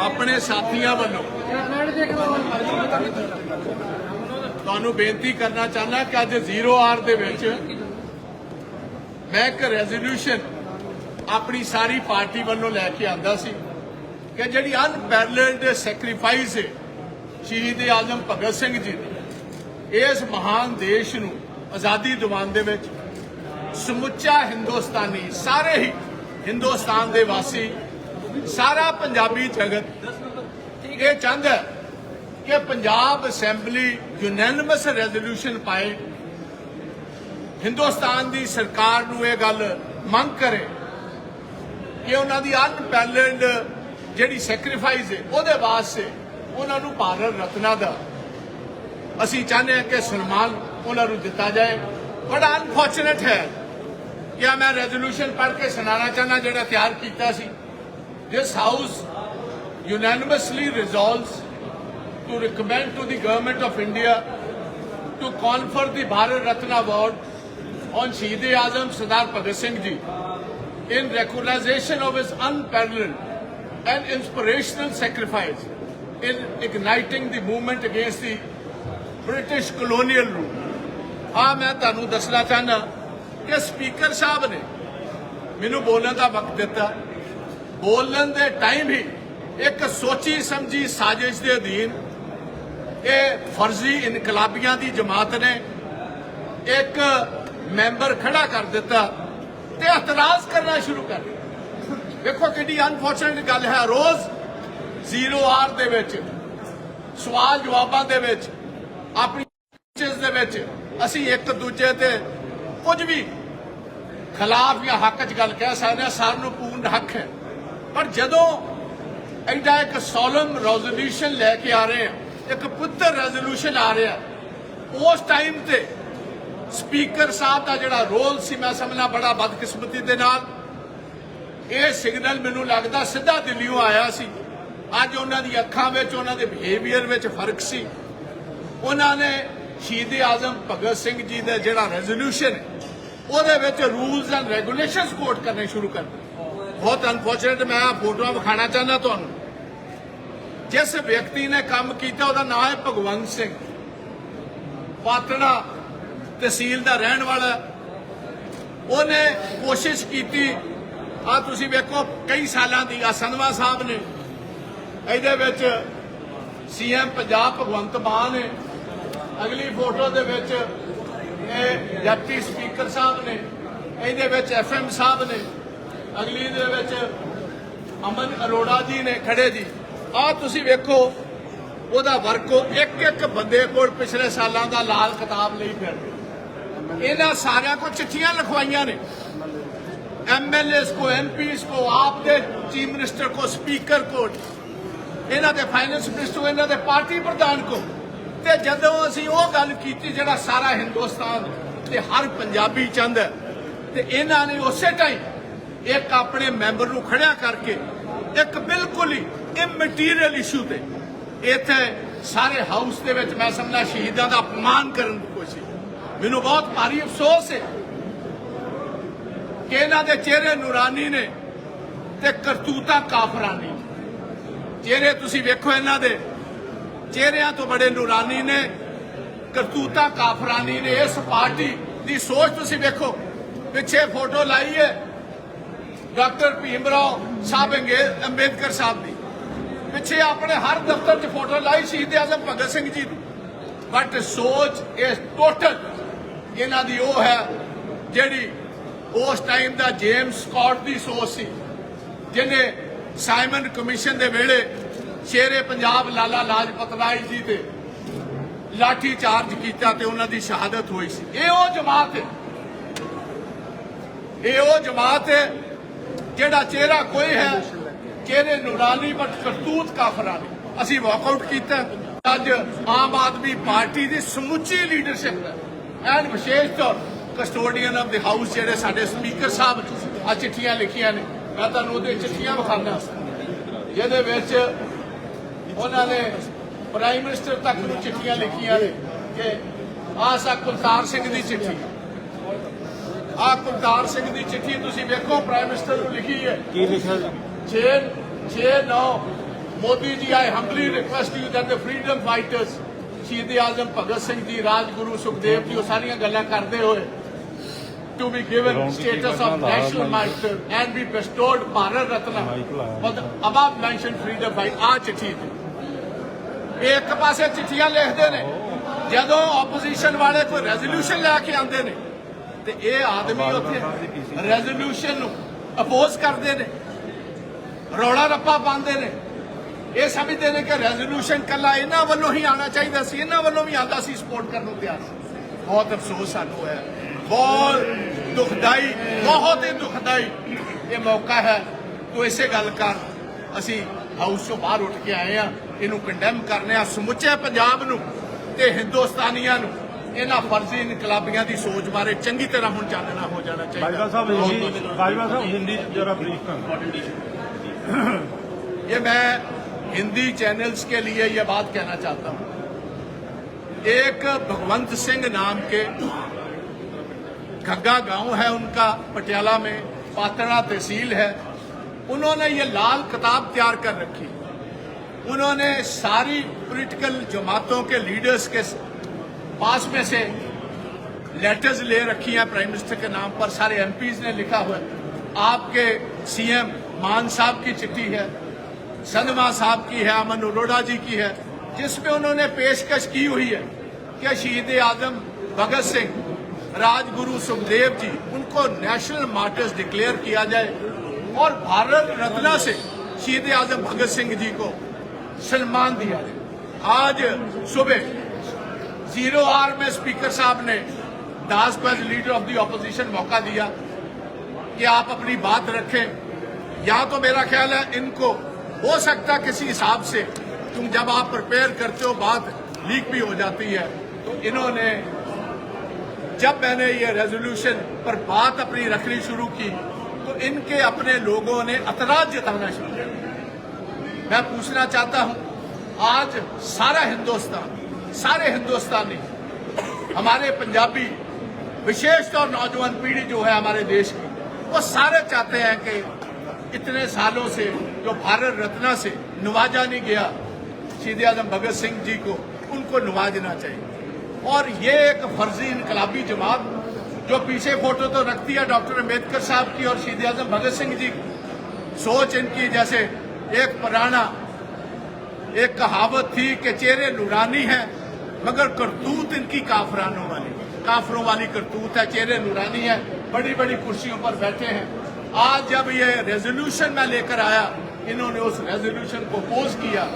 ਆਪਣੇ ਸਾਥੀਆਂ ਵੱਲੋਂ। ਤੁਹਾਨੂੰ ਬੇਨਤੀ ਕਰਨਾ ਚਾਹੁੰਦਾ ਕਿ ਅੱਜ ਜ਼ੀਰੋ ਆਰ ਦੇ ਵਿੱਚ ਮੈਂ ਇੱਕ ਰੈਜ਼ੋਲੂਸ਼ਨ ਆਪਣੀ ਸਾਰੀ ਪਾਰਟੀ ਵੱਲੋਂ ਲੈ ਕੇ ਆਂਦਾ ਸੀ ਕਿ ਜਿਹੜੀ ਅਨਪੈਰਲਡ ਸੈਕਰੀਫਾਈਸ ਹੈ ਸ਼ਹੀਦ ਆਜ਼ਮ ਭਗਤ ਸਿੰਘ ਜੀ ਦੀ, ਇਸ ਮਹਾਨ ਦੇਸ਼ ਨੂੰ ਆਜ਼ਾਦੀ ਦਿਵਾਉਣ ਦੇ ਵਿੱਚ ਸਮੁੱਚਾ ਹਿੰਦੁਸਤਾਨੀ ਸਾਰੇ ਹੀ ਹਿੰਦੁਸਤਾਨ ਦੇ ਵਾਸੀ ਸਾਰਾ ਪੰਜਾਬੀ ਜਗਤ ਇਹ ਚਾਹੁੰਦਾ ਕਿ ਪੰਜਾਬ ਅਸੈਂਬਲੀ ਯੂਨੈਨਿਮਸ ਰੈਜ਼ੋਲੂਸ਼ਨ ਪਾਏ। ਹਿੰਦੁਸਤਾਨ ਦੀ ਸਰਕਾਰ ਨੂੰ ਇਹ ਗੱਲ ਮੰਗ ਕਰੇ ਕਿ ਉਹਨਾਂ ਦੀ ਅਨਪੈਲਡ ਜਿਹੜੀ ਸੈਕਰੀਫਾਈਸ ਹੈ, ਉਹਦੇ ਵਾਸਤੇ ਉਹਨਾਂ ਨੂੰ ਭਾਰਤ ਰਤਨਾ ਦਾ। ਅਸੀਂ ਚਾਹੁੰਦੇ ਹਾਂ ਕਿ ਸਨਮਾਨ ਉਹਨਾਂ ਨੂੰ ਦਿੱਤਾ ਜਾਏ। ਬੜਾ ਅਨਫੋਰਚੂਨੇਟ ਹੈ। ਕਿ ਮੈਂ ਰੈਜ਼ੋਲੂਸ਼ਨ ਪੜ੍ਹ ਕੇ ਸੁਣਾਉਣਾ ਚਾਹੁੰਦਾ ਜਿਹੜਾ ਤਿਆਰ ਕੀਤਾ ਸੀ? This house unanimously resolves to recommend to the government of India to confer the Bharat Ratna Award on Shaheed Azam Sardar Bhagat Singh Ji in recognition of his unparalleled and inspirational sacrifice in igniting the movement against the British colonial rule. ਆ ਮੈਂ ਤੁਹਾਨੂੰ ਦੱਸਣਾ ਚਾਹੁੰਦਾ ਕਿ speaker ਸਾਹਿਬ ਨੇ ਮੈਨੂੰ ਬੋਲਣ ਦਾ ਵਕਤ ਦਿੱਤਾ ਬੋਲਣ ਦੇ ਟਾਈਮ ਹੀ ਇੱਕ ਸੋਚੀ ਸਮਝੀ ਸਾਜ਼ਿਸ਼ ਦੇ ਅਧੀਨ ਇਹ ਫਰਜ਼ੀ ਇਨਕਲਾਬੀਆਂ ਦੀ ਜਮਾਤ ਨੇ ਇੱਕ ਮੈਂਬਰ ਖੜਾ ਕਰ ਦਿੱਤਾ ਤੇ ਇਤਰਾਜ਼ ਕਰਨਾ ਸ਼ੁਰੂ ਕਰ ਦਿੱਤਾ। ਵੇਖੋ ਕਿੰਨੀ ਅਨਫੋਰਚੂਨੇਟ ਗੱਲ ਹੈ। ਰੋਜ਼ ਜ਼ੀਰੋ ਆਰ ਦੇ ਵਿੱਚ, ਸਵਾਲ ਜਵਾਬਾਂ ਦੇ ਵਿੱਚ, ਆਪਣੀ ਚੀਜ਼ ਦੇ ਵਿੱਚ ਅਸੀਂ ਇੱਕ ਦੂਜੇ ਤੇ ਕੁਝ ਵੀ ਖਿਲਾਫ ਜਾਂ ਹੱਕ 'ਚ ਗੱਲ ਕਹਿ ਸਕਦੇ ਹਾਂ। ਸਾਰਿਆਂ ਨੂੰ ਪੂਰਨ ਹੱਕ ਹੈ। ਪਰ ਜਦੋਂ ਐਡਾ ਇੱਕ ਸੋਲਮ ਰੈਜ਼ੋਲੂਸ਼ਨ ਲੈ ਕੇ ਆ ਰਹੇ ਆ ਇੱਕ ਪੁੱਤਰ ਰੈਜ਼ੋਲੂਸ਼ਨ ਆ ਰਿਹਾ ਉਸ ਟਾਈਮ ਤੇ ਸਪੀਕਰ ਸਾਹਿਬ ਦਾ ਜਿਹੜਾ ਰੋਲ ਸੀ, ਮੈਂ ਸਮਝਣਾ ਬੜਾ ਬਦਕਿਸਮਤੀ ਦੇ ਨਾਲ, ਇਹ ਸਿਗਨਲ ਮੈਨੂੰ ਲੱਗਦਾ ਸਿੱਧਾ ਦਿੱਲੀੋਂ ਆਇਆ ਸੀ। ਅੱਜ ਉਹਨਾਂ ਦੀ ਅੱਖਾਂ ਵਿੱਚ, ਉਹਨਾਂ ਦੇ ਬਿਹੇਵੀਅਰ ਵਿੱਚ ਫ਼ਰਕ ਸੀ। ਉਹਨਾਂ ਨੇ ਸ਼ਹੀਦ ਆਜ਼ਮ ਭਗਤ ਸਿੰਘ ਜੀ ਦਾ ਜਿਹੜਾ ਰੈਜ਼ੋਲੂਸ਼ਨ ਹੈ, ਉਹਦੇ ਵਿੱਚ ਰੂਲਸ ਐਂਡ ਰੈਗੂਲੇਸ਼ਨਸ ਕੋਟ ਕਰਨੇ ਸ਼ੁਰੂ ਕਰ ਦਿੱਤੇ। ਬਹੁਤ ਅਨਫੋਰਚੂਨੇਟ ਮੈਂ ਆਹ ਫੋਟੋਆਂ ਵਿਖਾਣਾ ਚਾਹੁੰਦਾ ਤੁਹਾਨੂੰ। ਜਿਸ ਵਿਅਕਤੀ ਨੇ ਕੰਮ ਕੀਤਾ, ਉਹਦਾ ਨਾਮ ਹੈ ਭਗਵੰਤ ਸਿੰਘ। ਪਾਤੜਾ ਤਹਿਸੀਲ ਦਾ ਰਹਿਣ ਵਾਲਾ। ਉਹਨੇ ਕੋਸ਼ਿਸ਼ ਕੀਤੀ, ਆ ਤੁਸੀਂ ਵੇਖੋ, ਕਈ ਸਾਲਾਂ ਦੀ ਆ, ਸੰਧਵਾ ਸਾਹਿਬ ਨੇ। ਇਹਦੇ ਵਿੱਚ ਸੀਐਮ ਪੰਜਾਬ ਭਗਵੰਤ ਮਾਨ ਨੇ। ਅਗਲੀ ਫੋਟੋ ਦੇ ਵਿੱਚ ਇਹ ਡਿਪਟੀ ਸਪੀਕਰ ਸਾਹਿਬ ਨੇ। ਇਹਦੇ ਵਿੱਚ ਐਫਐਮ ਸਾਹਿਬ ਨੇ। ਅਗਲੀ ਦੇ ਵਿੱਚ ਅਮਨ ਅਰੋੜਾ ਜੀ ਨੇ ਖੜੇ ਜੀ। ਆ ਤੁਸੀਂ ਵੇਖੋ, ਉਹਦਾ ਵਰਕੋ ਇੱਕ ਇੱਕ ਬੰਦੇ ਕੋਲ ਪਿਛਲੇ ਸਾਲਾਂ ਦਾ ਲਾਲ ਕਿਤਾਬ ਲਈ ਫਿਰਦੇ। ਇਹਨਾਂ ਸਾਰਿਆਂ ਕੋ ਚਿੱਠੀਆਂ ਲਿਖਵਾਈਆਂ ਨੇ। ਐਮਐਲਏਸ ਕੋ ਐਮਪੀਸ ਕੋ ਆਪ ਦੇ ਚੀਫ ਮਿਨਿਸਟਰ ਕੋ, ਸਪੀਕਰ ਕੋ। ਇਹਨਾਂ ਦੇ ਫਾਈਨੈਂਸ ਮਿਨਿਸਟਰ ਕੋ, ਇਹਨਾਂ ਦੇ ਪਾਰਟੀ ਪ੍ਰਧਾਨ ਕੋ। ਤੇ ਜਦੋਂ ਅਸੀਂ ਉਹ ਗੱਲ ਕੀਤੀ ਜਿਹੜਾ ਸਾਰਾ ਹਿੰਦੁਸਤਾਨ ਤੇ ਹਰ ਪੰਜਾਬੀ ਚਾਹੁੰਦਾ ਤੇ ਇਹਨਾਂ ਨੇ ਉਸੇ ਟਾਈਮ ਇੱਕ ਆਪਣੇ ਮੈਂਬਰ ਨੂੰ ਖੜਿਆ ਕਰਕੇ ਇੱਕ ਬਿਲਕੁਲ ਹੀ ਇਮਟੀਰੀਅਲ ਇਸ਼ੂ ਤੇ ਇੱਥੇ ਸਾਰੇ ਹਾਊਸ ਦੇ ਵਿੱਚ ਮੈਂ ਸਮਝਦਾ ਸ਼ਹੀਦਾਂ ਦਾ ਅਪਮਾਨ ਕਰਨ ਦੀ ਕੋਸ਼ਿਸ਼। ਮੈਨੂੰ ਬਹੁਤ ਭਾਰੀ ਅਫਸੋਸ ਹੈ ਕਿ ਇਹਨਾਂ ਦੇ ਚਿਹਰੇ ਨੂਰਾਨੀ ਨੇ ਤੇ ਕਰਤੂਤਾਂ ਕਾਫਰਾਨੀ ਚਿਹਰੇ ਤੁਸੀਂ ਵੇਖੋ ਇਹਨਾਂ ਦੇ ਚਿਹਰਿਆਂ ਤੋਂ ਬੜੇ ਨੂਰਾਨੀ ਨੇ, ਕਰਤੂਤਾਂ ਕਾਫਰਾਨੀ ਨੇ। ਇਸ ਪਾਰਟੀ ਦੀ ਸੋਚ ਤੁਸੀਂ ਵੇਖੋ, ਪਿੱਛੇ ਫੋਟੋ ਲਾਈ ਹੈ। ਡਾਕਟਰ ਭੀਮਰਾਓ ਸਾਹਿਬ ਅੰਬੇਦਕਰ ਸਾਹਿਬ ਦੀ ਪਿੱਛੇ ਆਪਣੇ ਹਰ ਦਫ਼ਤਰ 'ਚ ਫੋਟੋ ਲਾਈ ਸ਼ਹੀਦ ਆਜ਼ਮ ਭਗਤ ਸਿੰਘ ਜੀ ਦੀ। ਬਟ ਸੋਚ ਇਸ ਟੋਟਲ ਇਹਨਾਂ ਦੀ ਉਹ ਹੈ ਜਿਹੜੀ ਉਸ ਟਾਈਮ ਦਾ ਜੇਮਸ ਸਕਾਟ ਦੀ ਸੋਚ ਸੀ। ਜਿਹਨੇ ਸਾਈਮਨ ਕਮਿਸ਼ਨ ਦੇ ਵੇਲੇ ਸ਼ੇਰੇ ਪੰਜਾਬ ਲਾਲਾ ਲਾਜਪਤ ਰਾਏ ਜੀ ਤੇ ਲਾਠੀ ਚਾਰਜ ਕੀਤਾ ਤੇ ਉਹਨਾਂ ਦੀ ਸ਼ਹਾਦਤ ਹੋਈ ਸੀ। ਇਹ ਉਹ ਜਮਾਤ ਹੈ। ਇਹ ਉਹ ਜਮਾਤ ਹੈ ਜਿਹੜਾ ਚਿਹਰਾ ਕੋਈ ਹੈ, ਚਿਹਰੇ ਨੂਰਾਨੀ ਬਟ ਕਰਤੂਤ ਕਾਫਰਾਨੀ ਅਸੀਂ ਵਾਕਆਊਟ ਕੀਤਾ। ਅੱਜ ਆਮ ਆਦਮੀ ਪਾਰਟੀ ਦੀ ਸਮੁੱਚੀ ਲੀਡਰਸ਼ਿਪ ਐਂਡ ਵਿਸ਼ੇਸ਼ ਤੌਰ ਕਸਟੋਡੀਅਨ ਆਫ ਦੀ ਹਾਊਸ ਜਿਹੜੇ ਸਾਡੇ ਸਪੀਕਰ ਸਾਹਿਬ ਆ ਚਿੱਠੀਆਂ ਲਿਖੀਆਂ ਨੇ। ਮੈਂ ਤੁਹਾਨੂੰ ਉਹਦੇ ਚਿੱਠੀਆਂ ਵਿਖਾਉਂਦਾ। ਜਿਹਦੇ ਵਿੱਚ ਉਹਨਾਂ ਨੇ ਪ੍ਰਾਈਮ ਮਿਨਿਸਟਰ ਤੱਕ ਨੂੰ ਚਿੱਠੀਆਂ ਲਿਖੀਆਂ ਨੇ ਕਿ ਆਹ ਕੁਲਤਾਰ ਸਿੰਘ ਦੀ ਚਿੱਠੀ। ਆਹ ਕੁਲਤਾਰ ਸਿੰਘ ਦੀ ਚਿੱਠੀ ਤੁਸੀਂ ਵੇਖੋ ਪ੍ਰਾਈਮ ਮਿਨਿਸਟਰ ਨੂੰ ਲਿਖੀ ਹੈ। ਕੀ ਲਿਖਿਆ 6 6 9 Modi ji I humbly request you that the freedom fighters Shaheed Azam Bhagat Singh ji Rajguru Sukhdev ji ਉਹ ਸਾਰੀਆਂ ਗੱਲਾਂ ਕਰਦੇ ਹੋਏ be given status of national martyr and be bestowed Bharat Ratna for the above mentioned freedom fight ਆ ਚਿੱਠੀ ਇਹ ਇੱਕ ਪਾਸੇ ਚਿੱਠੀਆਂ ਲਿਖਦੇ ਨੇ। ਜਦੋਂ ਆਪੋਜੀਸ਼ਨ ਵਾਲੇ ਕੋਈ ਰੈਜ਼ੋਲੂਸ਼ਨ ਲੈ ਕੇ ਆਉਂਦੇ ਨੇ ਤੇ ਇਹ ਆਦਮੀ ਉੱਥੇ ਰੈਜ਼ੋਲੂਸ਼ਨ ਨੂੰ ਅਪੋਜ਼ ਕਰਦੇ ਨੇ, ਰੌਲਾ ਰੱਪਾ ਪਾਉਂਦੇ ਨੇ। ਇਹ ਸਮਝਦੇ ਨੇ ਕਿ ਰੈਜ਼ੋਲੂਸ਼ਨ ਕੱਲਾ ਇਹਨਾਂ ਵੱਲੋਂ ਹੀ ਆਉਣਾ ਚਾਹੀਦਾ ਸੀ, ਇਹਨਾਂ ਵੱਲੋਂ ਵੀ ਆਉਂਦਾ ਸੀ ਸਪੋਰਟ ਕਰਨ ਨੂੰ ਤਿਆਰ। ਸੀ ਬਹੁਤ ਅਫਸੋਸ ਸਾਨੂੰ ਹੈ, ਬਹੁਤ ਦੁਖਦਾਈ, ਬਹੁਤ ਹੀ ਦੁਖਦਾਈ। ਇਹ ਮੌਕਾ ਹੈ, ਤੂੰ ਇਸੇ ਗੱਲ ਕਰ, ਅਸੀਂ ਹਾਊਸ ਤੋਂ ਬਾਹਰ ਉੱਠ ਕੇ ਆਏ ਆ ਇਹਨੂੰ ਕੰਡੈਮ ਕਰਨੇ ਆ ਸਮੁੱਚੇ ਪੰਜਾਬ ਨੂੰ ਤੇ ਹਿੰਦੁਸਤਾਨੀਆਂ ਨੂੰ। ਇਹਨਾਂ ਫਰਜ਼ੀ ਇਨਕਲਾਬੀਆਂ ਦੀ ਸੋਚ ਬਾਰੇ ਚੰਗੀ ਤਰ੍ਹਾਂ ਹੁਣ ਚਾਨਣਾ ਹੋ ਜਾਣਾ ਚਾਹੀਦਾ ਬਾਜਵਾ ਸਾਹਿਬ ਬਹੁਤ- ਹਿੰਦੀ ਬਾਜਵਾ ਸਾਹਿਬ ਹਿੰਦੀ ਚ जरा ब्रीफ कर ये मैं हिंदी चैनल्स के लिए ये बात कहना चाहता हूं एक भगवंत सिंह नाम के घग्गा गांव है उनका पटियाला में पातड़ा तहसील है उन्होंने ये लाल किताब तैयार कर रखी उन्होंने सारी पॉलिटिकल जमातों के लीडर्स के پاس میں سے لیٹرز لے رکھی ہیں پرائم منسٹر کے نام پر، سارے ایم پیز نے لکھا ہوا ہے۔ آپ کے سی ایم مان صاحب کی چٹھی ہے سنما صاحب کی ہے، امن اروڑا جی کی ہے، جس میں انہوں نے پیشکش کی ہوئی ہے کہ شہید اعظم بھگت سنگھ راج گرو سکھدیو جی ان کو نیشنل مارٹرز ڈکلیئر کیا جائے۔ اور بھارت رتنا سے شہید اعظم بھگت سنگھ جی کو سلمان دیا جائے۔ آج صبح زیرو آر میں اسپیکر صاحب نے داس پر لیڈر آف دی اپوزیشن موقع دیا کہ آپ اپنی بات رکھیں۔ یا تو میرا خیال ہے ان کو ہو سکتا کسی حساب سے تم جب آپ پرپیر کرتے ہو، بات لیک بھی ہو جاتی ہے۔ تو انہوں نے جب میں نے یہ ریزولوشن پر بات اپنی رکھنی شروع کی، تو ان کے اپنے لوگوں نے اطراج جتانا شروع کیا۔ میں پوچھنا چاہتا ہوں، آج سارا ہندوستان سارے ہندوستانی، ہمارے پنجابی، وشیش طور نوجوان پیڑھی جو ہے ہمارے دیش کی، وہ سارے چاہتے ہیں کہ اتنے سالوں سے جو بھارت رتنا سے نوازا نہیں گیا شہید اعظم بھگت سنگھ جی کو، ان کو نوازنا چاہیے۔ اور یہ ایک فرضی انقلابی جماعت جو پیچھے فوٹو تو رکھتی ہے ڈاکٹر امبیدکر صاحب کی اور شیدی اعظم بھگت سنگھ جی سوچ ان کی، جیسے ایک پرانا ایک کہاوت تھی کہ چہرے نورانی ہیں، مگر کرتوت ان کی کافرانوں والی۔ کافروں والی کرتوت ہے، چہرے نورانی ہیں، بڑی بڑی کرسیوں پر بیٹھے ہیں۔ آج جب یہ ریزولوشن میں لے کر آیا، انہوں نے اس ریزولوشن کو پوز کیا۔